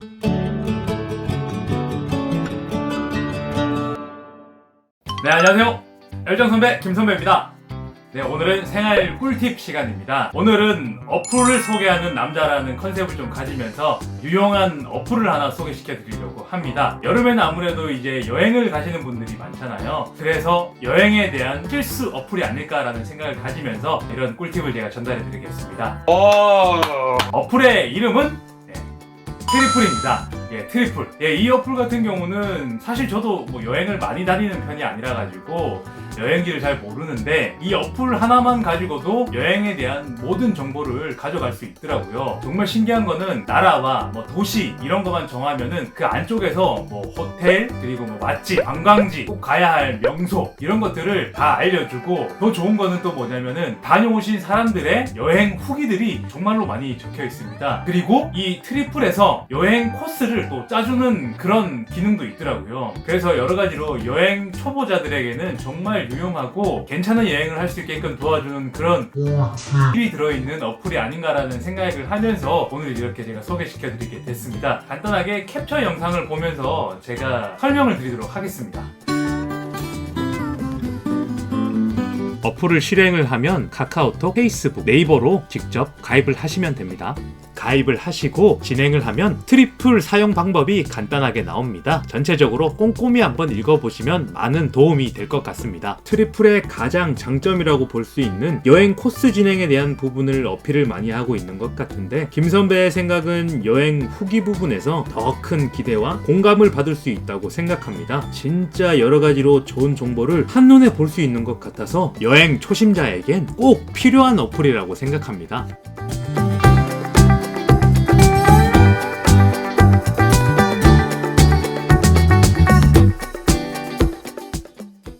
네 안녕하세요 열정 선배 김 선배입니다. 네 오늘은 생활 꿀팁 시간입니다. 오늘은 어플을 소개하는 남자라는 컨셉을 좀 가지면서 유용한 어플을 하나 소개시켜 드리려고 합니다. 여름에는 아무래도 이제 여행을 가시는 분들이 많잖아요. 그래서 여행에 대한 필수 어플이 아닐까라는 생각을 가지면서 이런 꿀팁을 제가 전달해 드리겠습니다. 오. 어플의 이름은 네, 트리플입니다. 예, 트리플. 예, 이 어플 같은 경우는 사실 저도 뭐 여행을 많이 다니는 편이 아니라 가지고 여행지를 잘 모르는데 이 어플 하나만 가지고도 여행에 대한 모든 정보를 가져갈 수 있더라고요. 정말 신기한 거는 나라와 뭐 도시 이런 것만 정하면은 그 안쪽에서 뭐 호텔 그리고 뭐 맛집, 관광지, 꼭 가야 할 명소 이런 것들을 다 알려주고 더 좋은 거는 또 뭐냐면은 다녀오신 사람들의 여행 후기들이 정말로 많이 적혀 있습니다. 그리고 이 트리플에서 여행 코스를 또 짜주는 그런 기능도 있더라고요. 그래서 여러 가지로 여행 초보자들에게는 유용하고 괜찮은 여행을 할 수 있게끔 도와주는 그런 팁이 들어있는 어플이 아닌가라는 생각을 하면서 오늘 이렇게 제가 소개시켜 드리게 됐습니다. 간단하게 캡처 영상을 보면서 제가 설명을 드리도록 하겠습니다. 어플을 실행을 하면 카카오톡, 페이스북, 네이버로 직접 가입을 하시면 됩니다. 가입을 하시고 진행을 하면 트리플 사용 방법이 간단하게 나옵니다. 전체적으로 꼼꼼히 한번 읽어보시면 많은 도움이 될 것 같습니다. 트리플의 가장 장점이라고 볼 수 있는 여행 코스 진행에 대한 부분을 어필을 많이 하고 있는 것 같은데 김 선배의 생각은 여행 후기 부분에서 더 큰 기대와 공감을 받을 수 있다고 생각합니다. 진짜 여러 가지로 좋은 정보를 한눈에 볼 수 있는 것 같아서 여행 초심자에겐 꼭 필요한 어플이라고 생각합니다.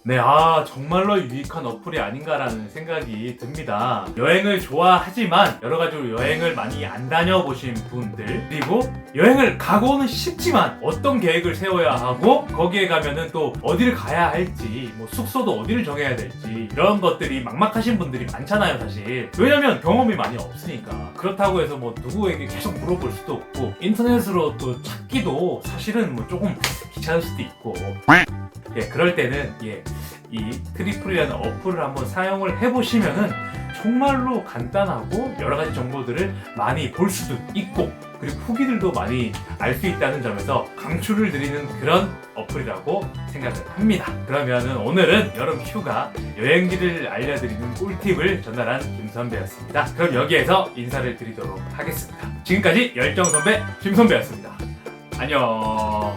네, 아, 정말로 유익한 어플이 아닌가라는 생각이 듭니다. 여행을 좋아하지만 여러 가지로 여행을 많이 안 다녀보신 분들, 그리고 여행을 가고는 싶지만 어떤 계획을 세워야 하고 거기에 가면은 또 어디를 가야 할지, 뭐 숙소도 어디를 정해야 될지 이런 것들이 막막하신 분들이 많잖아요, 사실. 왜냐면 경험이 많이 없으니까. 그렇다고 해서 뭐 누구에게 계속 물어볼 수도 없고 인터넷으로 또 찾기도 사실은 뭐 조금 귀찮을 수도 있고 예, 그럴 때는 예, 이 트리플이라는 어플을 한번 사용을 해보시면은 정말로 간단하고 여러 가지 정보들을 많이 볼 수도 있고 그리고 후기들도 많이 알 수 있다는 점에서 강추를 드리는 그런 어플이라고 생각을 합니다. 그러면은 오늘은 여름 휴가 여행지를 알려드리는 꿀팁을 전달한 김선배였습니다. 그럼 여기에서 인사를 드리도록 하겠습니다. 지금까지 열정 선배 김선배였습니다. 안녕.